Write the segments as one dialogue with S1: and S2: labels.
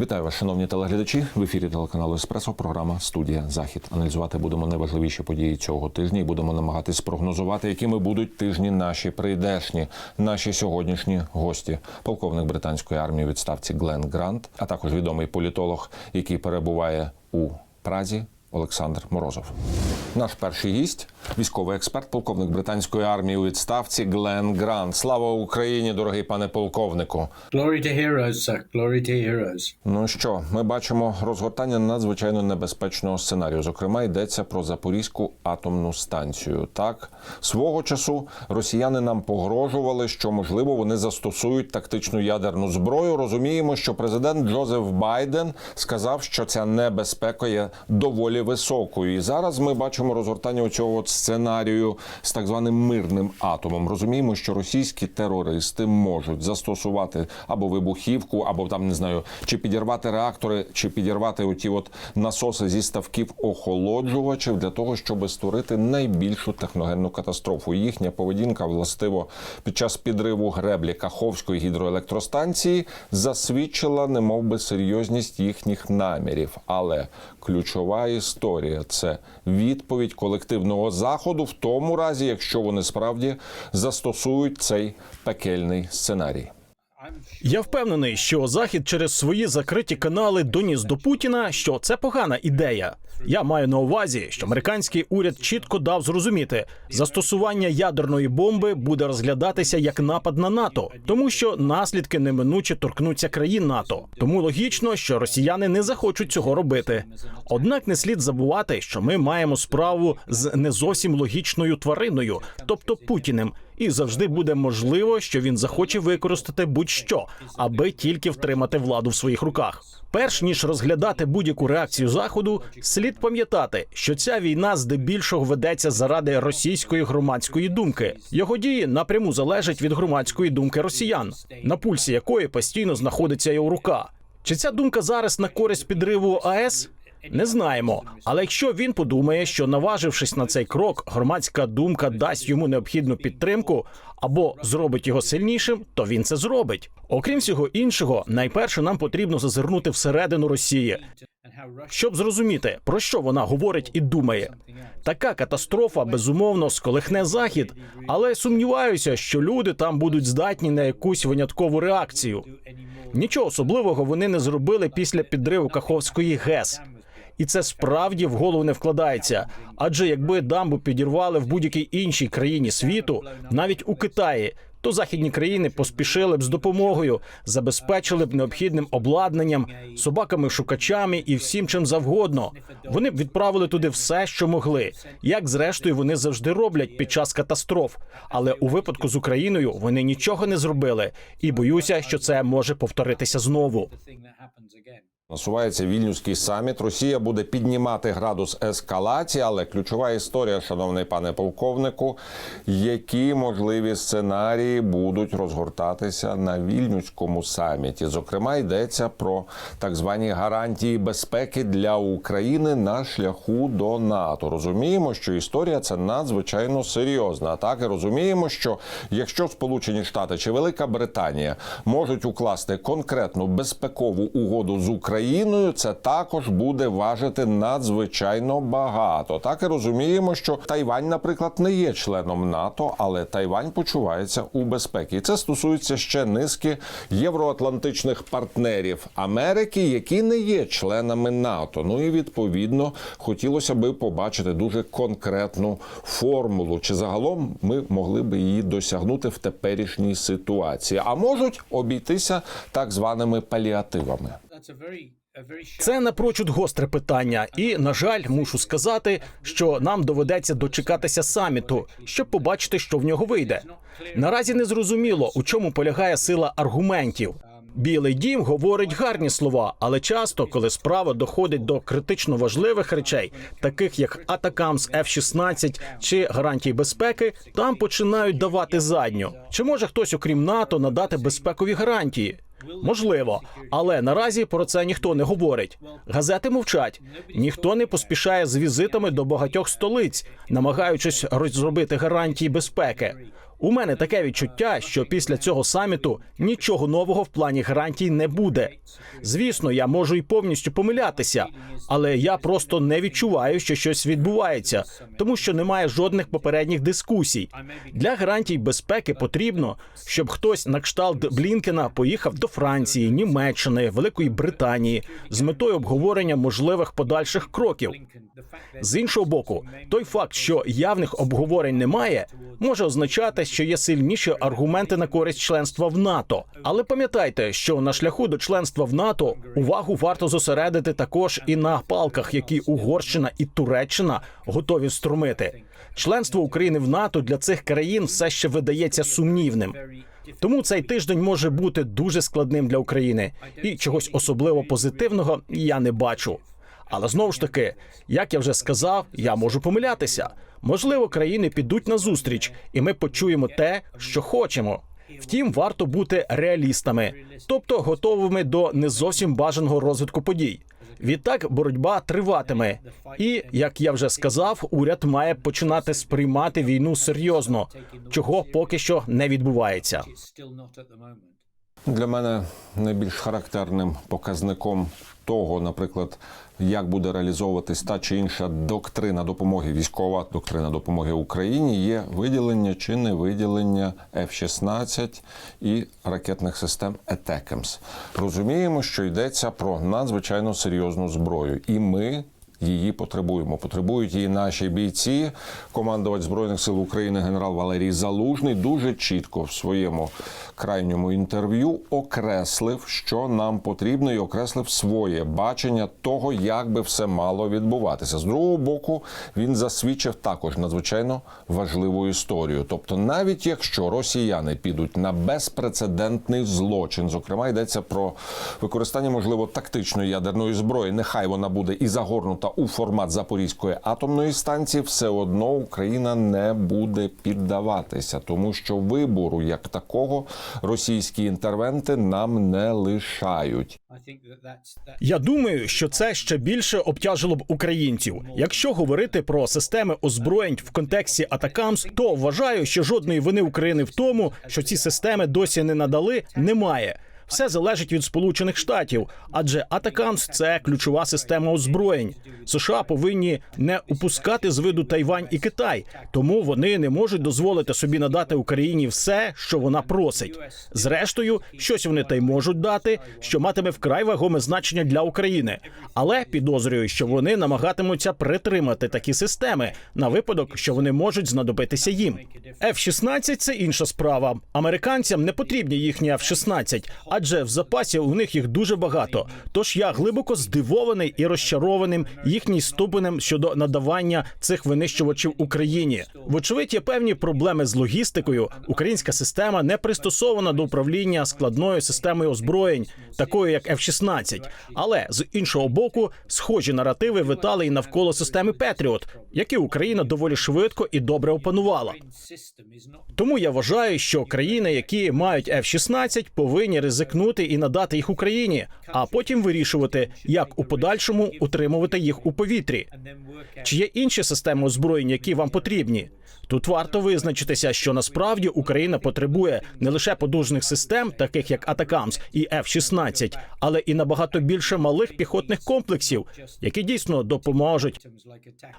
S1: Вітаю вас, шановні телеглядачі. В ефірі телеканалу Еспресо. Програма Студія Захід. Аналізувати будемо найважливіші події цього тижня і будемо намагатись прогнозувати, якими будуть тижні наші прийдешні, наші сьогоднішні гості. Полковник британської армії відставці Глен Грант, а також відомий політолог, який перебуває у Празі. Олександр Морозов, наш перший гість, військовий експерт, полковник британської армії у відставці Глен Грант. Слава Україні, дорогий пане полковнику.
S2: Glory to heroes, sir. Glory to heroes.
S1: Ну що, ми бачимо розгортання надзвичайно небезпечного сценарію. Зокрема, йдеться про Запорізьку атомну станцію. Так, свого часу росіяни нам погрожували, що можливо вони застосують тактичну ядерну зброю. Розуміємо, що президент Джозеф Байден сказав, що ця небезпека є доволі високою. І зараз ми бачимо розгортання у цього сценарію з так званим мирним атомом. Розуміємо, що російські терористи можуть застосувати або вибухівку, або там не знаю, чи підірвати реактори, чи підірвати оті от насоси зі ставків охолоджувачів для того, щоб створити найбільшу техногенну катастрофу. Їхня поведінка властиво під час підриву греблі Каховської гідроелектростанції засвідчила немовби серйозність їхніх намірів. Але ключова історія це відповідь колективного заходу в тому разі, якщо вони справді застосують цей пекельний сценарій.
S3: Я впевнений, що захід через свої закриті канали доніс до Путіна, що це погана ідея. Я маю на увазі, що американський уряд чітко дав зрозуміти, застосування ядерної бомби буде розглядатися як напад на НАТО, тому що наслідки неминуче торкнуться країн НАТО. Тому логічно, що росіяни не захочуть цього робити. Однак не слід забувати, що ми маємо справу з не зовсім логічною твариною, тобто Путіним. І завжди буде можливо, що він захоче використати будь-що, аби тільки втримати владу в своїх руках. Перш ніж розглядати будь-яку реакцію заходу, слід пам'ятати, що ця війна здебільшого ведеться заради російської громадської думки. Його дії напряму залежать від громадської думки росіян, на пульсі якої постійно знаходиться його рука. Чи ця думка зараз на користь підриву АЕС? Не знаємо, але якщо він подумає, що наважившись на цей крок, громадська думка дасть йому необхідну підтримку або зробить його сильнішим, то він це зробить. Окрім всього іншого, найперше нам потрібно зазирнути всередину Росії, щоб зрозуміти про що вона говорить і думає. Така катастрофа безумовно сколихне захід, але сумніваюся, що люди там будуть здатні на якусь виняткову реакцію. Нічого особливого вони не зробили після підриву Каховської ГЕС. І це справді в голову не вкладається. Адже якби дамбу підірвали в будь-якій іншій країні світу, навіть у Китаї, то західні країни поспішили б з допомогою, забезпечили б необхідним обладнанням, собаками-шукачами і всім чим завгодно. Вони б відправили туди все, що могли, як зрештою вони завжди роблять під час катастроф. Але у випадку з Україною вони нічого не зробили, і боюся, що це може повторитися знову.
S1: Насувається вільнюський саміт. Росія буде піднімати градус ескалації, але ключова історія, шановний пане полковнику, які можливі сценарії будуть розгортатися на вільнюському саміті. Зокрема, йдеться про так звані гарантії безпеки для України на шляху до НАТО. Розуміємо, що історія це надзвичайно серйозна. Так і розуміємо, що якщо Сполучені Штати чи Велика Британія можуть укласти конкретну безпекову угоду з Україною. Україною це також буде важити надзвичайно багато. Так і розуміємо, що Тайвань, наприклад, не є членом НАТО, але Тайвань почувається у безпеці. І це стосується ще низки євроатлантичних партнерів Америки, які не є членами НАТО. Ну і відповідно хотілося би побачити дуже конкретну формулу, чи загалом ми могли би її досягнути в теперішній ситуації, а можуть обійтися так званими паліативами.
S3: Це напрочуд гостре питання, і на жаль, мушу сказати, що нам доведеться дочекатися саміту, щоб побачити, що в нього вийде. Наразі не зрозуміло, у чому полягає сила аргументів. Білий дім говорить гарні слова, але часто, коли справа доходить до критично важливих речей, таких як Атакамс F-16 чи гарантії безпеки, там починають давати задню. Чи може хтось, окрім НАТО, надати безпекові гарантії? Можливо, але наразі про це ніхто не говорить. Газети мовчать. Ніхто не поспішає з візитами до багатьох столиць, намагаючись розробити гарантії безпеки. У мене таке відчуття, що після цього саміту нічого нового в плані гарантій не буде. Звісно, я можу і повністю помилятися, але я просто не відчуваю, що щось відбувається, тому що немає жодних попередніх дискусій. Для гарантій безпеки потрібно, щоб хтось на кшталт Блінкена поїхав до Франції, Німеччини, Великої Британії з метою обговорення можливих подальших кроків. З іншого боку, той факт, що явних обговорень немає, може означати, що є сильніші аргументи на користь членства в НАТО. Але пам'ятайте, що на шляху до членства в НАТО увагу варто зосередити також і на палках, які Угорщина і Туреччина готові струмити. Членство України в НАТО для цих країн все ще видається сумнівним. Тому цей тиждень може бути дуже складним для України, і чогось особливо позитивного я не бачу. Але знову ж таки, як я вже сказав, я можу помилятися. Можливо, країни підуть на зустріч, і ми почуємо те, що хочемо. Втім, варто бути реалістами, тобто готовими до не зовсім бажаного розвитку подій. Відтак боротьба триватиме, і як я вже сказав, уряд має починати сприймати війну серйозно, чого поки що не відбувається.
S1: Для мене найбільш характерним показником того, наприклад, як буде реалізовуватись та чи інша доктрина допомоги, військова доктрина допомоги Україні, є виділення чи не виділення F-16 і ракетних систем «Етекемс». Розуміємо, що йдеться про надзвичайно серйозну зброю, і ми. Її потребуємо. Потребують її наші бійці. Командувач збройних сил України генерал Валерій Залужний дуже чітко в своєму крайньому інтерв'ю окреслив, що нам потрібно, і окреслив своє бачення того, як би все мало відбуватися. З другого боку, він засвідчив також надзвичайно важливу історію. Тобто, навіть якщо росіяни підуть на безпрецедентний злочин, зокрема йдеться про використання, можливо, тактичної ядерної зброї, нехай вона буде і загорнута у формат Запорізької атомної станції, все одно Україна не буде піддаватися, тому що вибору як такого російські інтервенти нам не лишають.
S3: Я думаю, що це ще більше обтяжило б українців. Якщо говорити про системи озброєнь в контексті Атакамс, то вважаю, що жодної вини України в тому, що ці системи досі не надали, немає. Все залежить від Сполучених Штатів, адже Атакамс це ключова система озброєнь. США повинні не упускати з виду Тайвань і Китай, тому вони не можуть дозволити собі надати Україні все, що вона просить. Зрештою, щось вони та й можуть дати, що матиме вкрай вагоме значення для України. Але підозрюю, що вони намагатимуться притримати такі системи на випадок, що вони можуть знадобитися їм. F-16 – це інша справа. Американцям не потрібні їхні F-16, адже в запасі у них їх дуже багато. Тож я глибоко здивований і розчарованим їхній ступенем щодо надавання цих винищувачів Україні. Вочевидь, є певні проблеми з логістикою. Українська система не пристосована до управління складною системою озброєнь, такою як F-16. Але з іншого боку, схожі наративи витали і навколо системи Петріот, які Україна доволі швидко і добре опанувала. Тому я вважаю, що країни, які мають F-16, повинні ризикнути і надати їх Україні, а потім вирішувати, як у подальшому утримувати їх у повітрі. Чи є інші системи озброєнь, які вам потрібні? Тут варто визначитися, що насправді Україна потребує не лише подужних систем, таких як Атакамс і F-16, але і набагато більше малих піхотних комплексів, які дійсно допоможуть.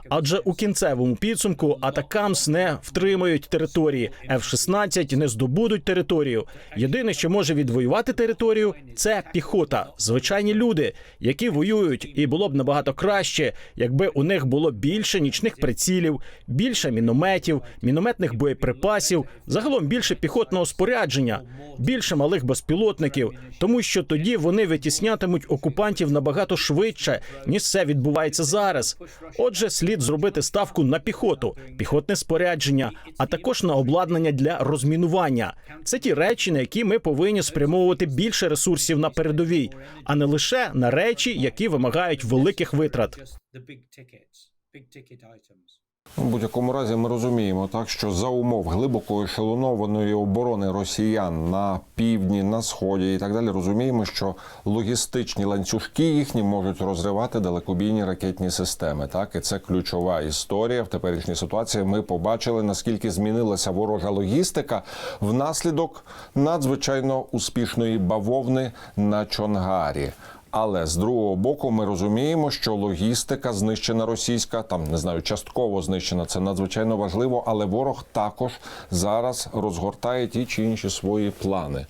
S3: Адже у кінцевому підсумку Атакамс не втримають території, F-16 не здобудуть територію. Єдине, що може відвоювати територію, це піхота, звичайні люди, які воюють, і було б набагато краще, якби у них було більше нічних прицілів, більше мінометів, мінометних боєприпасів, загалом більше піхотного спорядження, більше малих безпілотників, тому що тоді вони витіснятимуть окупантів набагато швидше, ніж це відбувається зараз. Отже, слід зробити ставку на піхоту, піхотне спорядження, а також на обладнання для розмінування. Це ті речі, на які ми повинні спрямовувати більше ресурсів на передовій, а не лише на речі, які вимагають великих витрат.
S2: the big tickets, big ticket items.
S1: У будь-якому разі ми розуміємо так, що за умов глибоко ешелонованої оборони росіян на півдні, на сході і так далі, розуміємо, що логістичні ланцюжки їхні можуть розривати далекобійні ракетні системи. Так, і це ключова історія в теперішній ситуації. Ми побачили наскільки змінилася ворожа логістика внаслідок надзвичайно успішної бавовни на Чонгарі. Але з другого боку, ми розуміємо, що логістика знищена російська, там не знаю, частково знищена. Це надзвичайно важливо. Але ворог також зараз розгортає ті чи інші свої плани.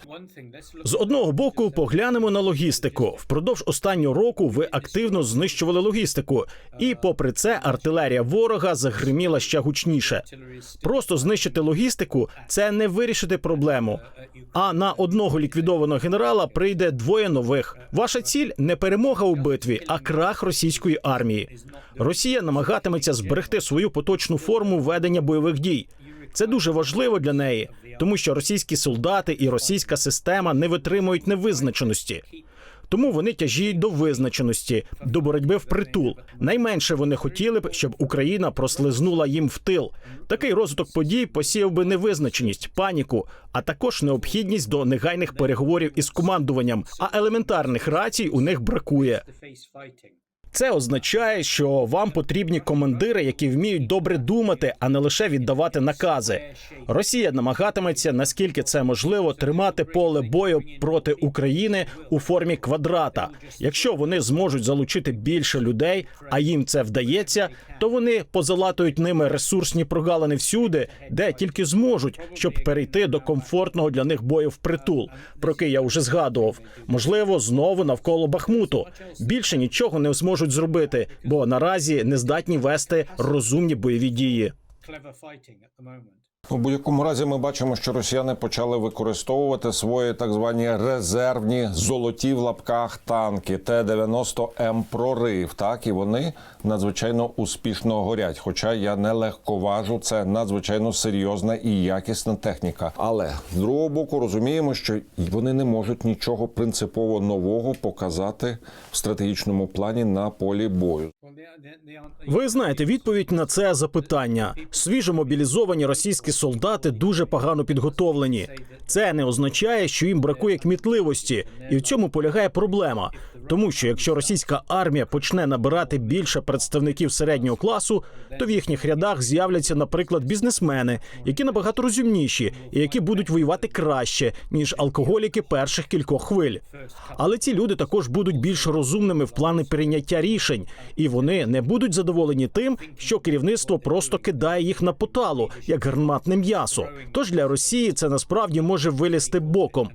S3: З одного боку, поглянемо на логістику. Впродовж останнього року ви активно знищували логістику, і попри це, артилерія ворога загриміла ще гучніше. Просто знищити логістику це не вирішити проблему. А на одного ліквідованого генерала прийде двоє нових. Ваша ціль не перемога у битві, а крах російської армії. Росія намагатиметься зберегти свою поточну форму ведення бойових дій. Це дуже важливо для неї, тому що російські солдати і російська система не витримують невизначеності. Тому вони тяжіють до визначеності, до боротьби в притул. Найменше вони хотіли б, щоб Україна прослизнула їм в тил. Такий розвиток подій посіяв би невизначеність, паніку, а також необхідність до негайних переговорів із командуванням. А елементарних рацій у них бракує. Це означає, що вам потрібні командири, які вміють добре думати, а не лише віддавати накази. Росія намагатиметься, наскільки це можливо, тримати поле бою проти України у формі квадрата. Якщо вони зможуть залучити більше людей, а їм це вдається, то вони позалатують ними ресурсні прогалини всюди, де тільки зможуть, щоб перейти до комфортного для них бою в притул, про який я вже згадував. Можливо, знову навколо Бахмуту. Більше нічого не зможуть зробити, бо наразі не здатні вести розумні бойові дії.
S1: У будь-якому разі ми бачимо, що росіяни почали використовувати свої так звані резервні золоті в лапках танки Т-90М прорив. Так і вони надзвичайно успішно горять. Хоча я не легковажу, це надзвичайно серйозна і якісна техніка. Але з другого боку розуміємо, що вони не можуть нічого принципово нового показати в стратегічному плані на полі бою.
S3: Ви знаєте відповідь на це запитання. Свіжо мобілізовані російські солдати дуже погано підготовлені. Це не означає, що їм бракує кмітливості, і в цьому полягає проблема. Тому що якщо російська армія почне набирати більше представників середнього класу, то в їхніх рядах з'являться, наприклад, бізнесмени, які набагато розумніші і які будуть воювати краще ніж алкоголіки перших кількох хвиль. Але ці люди також будуть більш розумними в плані прийняття рішень, і вони не будуть задоволені тим, що керівництво просто кидає їх на поталу як гарматне м'ясо. Тож для Росії це насправді може вилізти боком.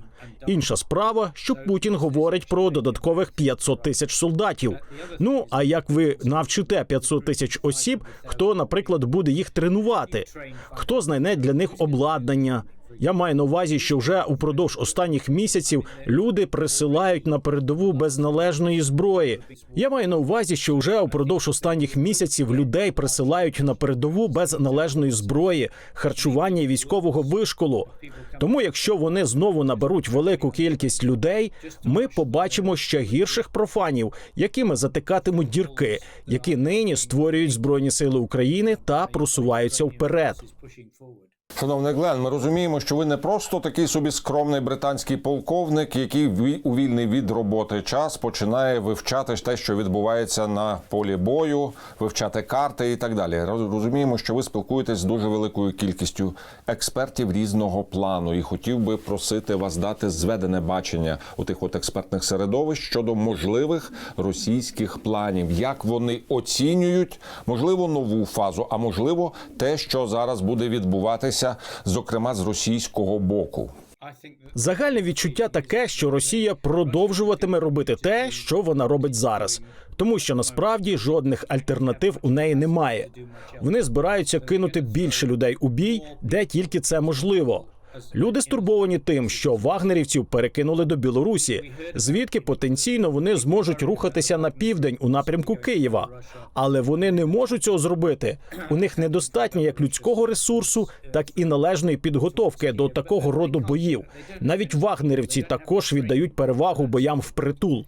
S3: Інша справа, що Путін говорить про додаткових 500 тисяч солдатів. Ну а як ви навчите 500 тисяч осіб, хто, наприклад, буде їх тренувати? Хто знайде для них обладнання? Я маю на увазі, що вже упродовж останніх місяців люди присилають на передову без належної зброї. Я маю на увазі, що вже упродовж останніх місяців людей присилають на передову без належної зброї, харчування і військового вишколу. Тому, якщо вони знову наберуть велику кількість людей, ми побачимо ще гірших профанів, якими затикатимуть дірки, які нині створюють збройні сили України та просуваються вперед.
S1: Шановний Глен, ми розуміємо, що ви не просто такий собі скромний британський полковник, який у вільний від роботи час починає вивчати те, що відбувається на полі бою, вивчати карти і так далі. Роз- Розуміємо, що ви спілкуєтесь з дуже великою кількістю експертів різного плану, і хотів би просити вас дати зведене бачення у тих от експертних середовищ щодо можливих російських планів, як вони оцінюють можливо нову фазу, а можливо, те, що зараз буде відбуватися, зокрема з російського боку.
S3: Загальне відчуття таке, що Росія продовжуватиме робити те, що вона робить зараз, тому що насправді жодних альтернатив у неї немає. Вони збираються кинути більше людей у бій, де тільки це можливо. Люди стурбовані тим, що вагнерівців перекинули до Білорусі, звідки потенційно вони зможуть рухатися на південь у напрямку Києва. Але вони не можуть цього зробити. У них недостатньо як людського ресурсу, так і належної підготовки до такого роду боїв. Навіть вагнерівці також віддають перевагу боям впритул.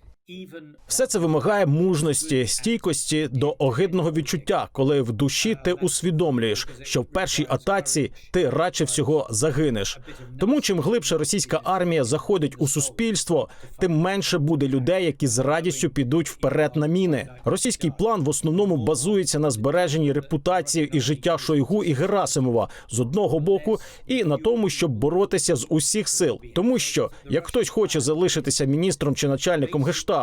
S3: Все це вимагає мужності, стійкості до огидного відчуття, коли в душі ти усвідомлюєш, що в першій атаці ти радше всього загинеш. Тому чим глибше російська армія заходить у суспільство, тим менше буде людей, які з радістю підуть вперед на міни. Російський план в основному базується на збереженні репутації і життя Шойгу і Герасимова з одного боку, і на тому, щоб боротися з усіх сил, тому що як хтось хоче залишитися міністром чи начальником гештабу.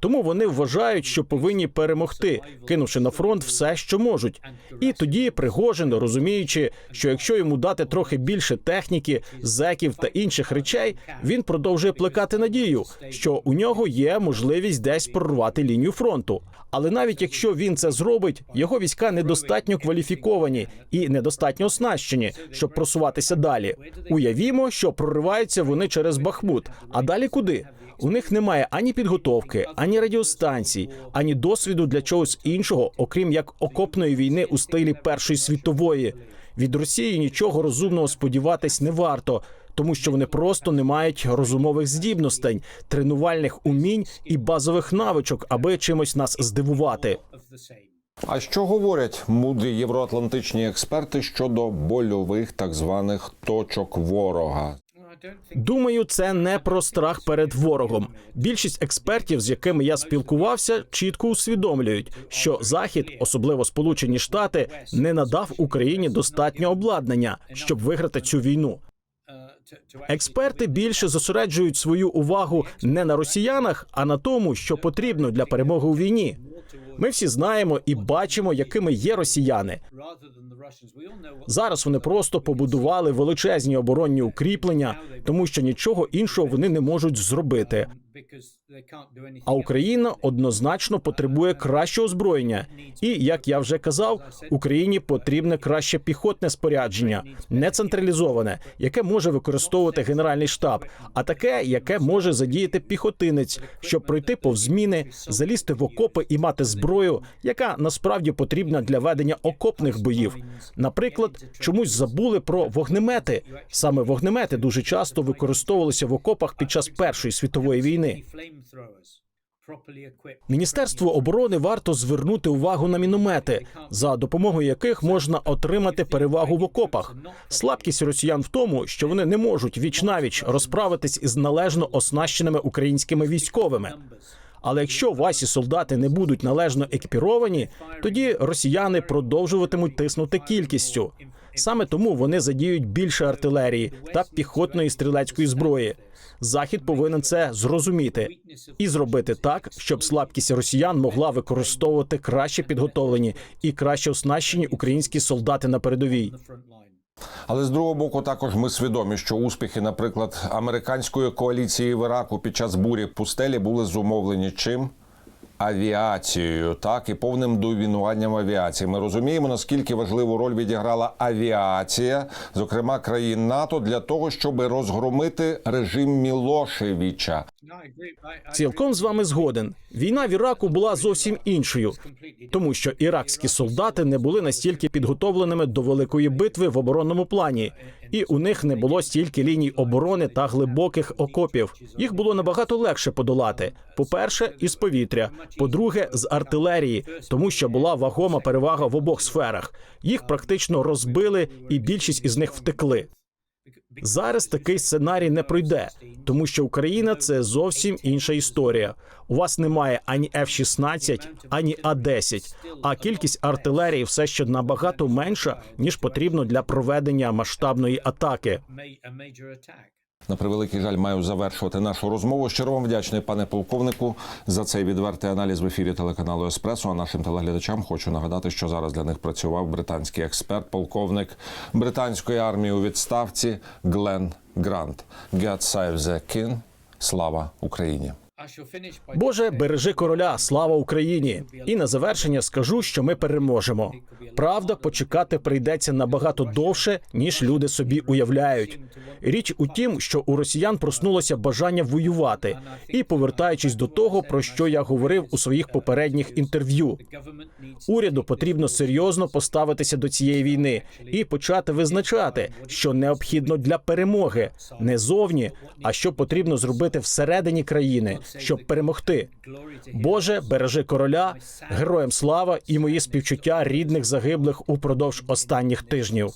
S3: Тому вони вважають, що повинні перемогти, кинувши на фронт все, що можуть. І тоді Пригожин, розуміючи, що якщо йому дати трохи більше техніки, зеків та інших речей, він продовжує плекати надію, що у нього є можливість десь прорвати лінію фронту. Але навіть якщо він це зробить, його війська недостатньо кваліфіковані і недостатньо оснащені, щоб просуватися далі. Уявімо, що прориваються вони через Бахмут. А далі куди? У них немає ані підготовки, ані радіостанцій, ані досвіду для чогось іншого, окрім як окопної війни у стилі Першої світової. Від Росії нічого розумного сподіватись не варто, тому що вони просто не мають розумових здібностей, тренувальних умінь і базових навичок, аби чимось нас здивувати.
S1: А що говорять мудрі євроатлантичні експерти щодо больових так званих точок ворога?
S3: Думаю, це не про страх перед ворогом. Більшість експертів, з якими я спілкувався, чітко усвідомлюють, що Захід, особливо Сполучені Штати, не надав Україні достатньо обладнання, щоб виграти цю війну. Експерти більше зосереджують свою увагу не на росіянах, а на тому, що потрібно для перемоги у війні. Ми всі знаємо і бачимо, якими є росіяни. Зараз вони просто побудували величезні оборонні укріплення, тому що нічого іншого вони не можуть зробити. А Україна однозначно потребує кращого озброєння. І як я вже казав, Україні потрібне краще піхотне спорядження, не централізоване, яке може використовувати генеральний штаб, а таке, яке може задіяти піхотинець, щоб пройти повз міни, залізти в окопи і мати зброю, яка насправді потрібна для ведення окопних боїв. Наприклад, чомусь забули про вогнемети. Саме вогнемети дуже часто використовувалися в окопах під час Першої світової війни. Міністерству оборони варто звернути увагу на міномети, за допомогою яких можна отримати перевагу в окопах. Слабкість росіян в тому, що вони не можуть віч навіч розправитись із належно оснащеними українськими військовими. Але якщо ваші солдати не будуть належно екіпіровані, тоді росіяни продовжуватимуть тиснути кількістю. Саме тому вони задіють більше артилерії та піхотної стрілецької зброї. Захід повинен це зрозуміти і зробити так, щоб слабкість росіян могла використовувати краще підготовлені і краще оснащені українські солдати на передовій.
S1: Але з другого боку, також ми свідомі, що успіхи, наприклад, американської коаліції в Іраку під час бурі пустелі були зумовлені чим? Авіацією, так і повним довінуванням авіації. Ми розуміємо, наскільки важливу роль відіграла авіація, зокрема країн НАТО, для того, щоб розгромити режим Мілошевича.
S3: Цілком з вами згоден. Війна в Іраку була зовсім іншою, тому що іракські солдати не були настільки підготовленими до великої битви в оборонному плані, і у них не було стільки ліній оборони та глибоких окопів. Їх було набагато легше подолати. По-перше, із повітря, по-друге, з артилерії, тому що була вагома перевага в обох сферах. Їх практично розбили, і більшість із них втекли. Зараз такий сценарій не пройде, тому що Україна це зовсім інша історія. У вас немає ані F-16, ані А-10, а кількість артилерії все ще набагато менша ніж потрібно для проведення масштабної атаки.
S1: На превеликий жаль, маю завершувати нашу розмову. Щиро вам вдячний, пане полковнику, за цей відвертий аналіз в ефірі телеканалу Еспресо. А нашим телеглядачам хочу нагадати, що зараз для них працював британський експерт, полковник британської армії у відставці Глен Грант. God save the King. Слава Україні!
S3: Боже, бережи короля, слава Україні! І на завершення скажу, що ми переможемо. Правда, почекати прийдеться набагато довше, ніж люди собі уявляють. Річ у тім, що у росіян проснулося бажання воювати, і повертаючись до того, про що я говорив у своїх попередніх інтерв'ю, уряду потрібно серйозно поставитися до цієї війни і почати визначати, що необхідно для перемоги не зовні, а що потрібно зробити всередині країни щоб перемогти. Боже, бережи короля, героям слава і мої співчуття рідних загиблих упродовж останніх тижнів.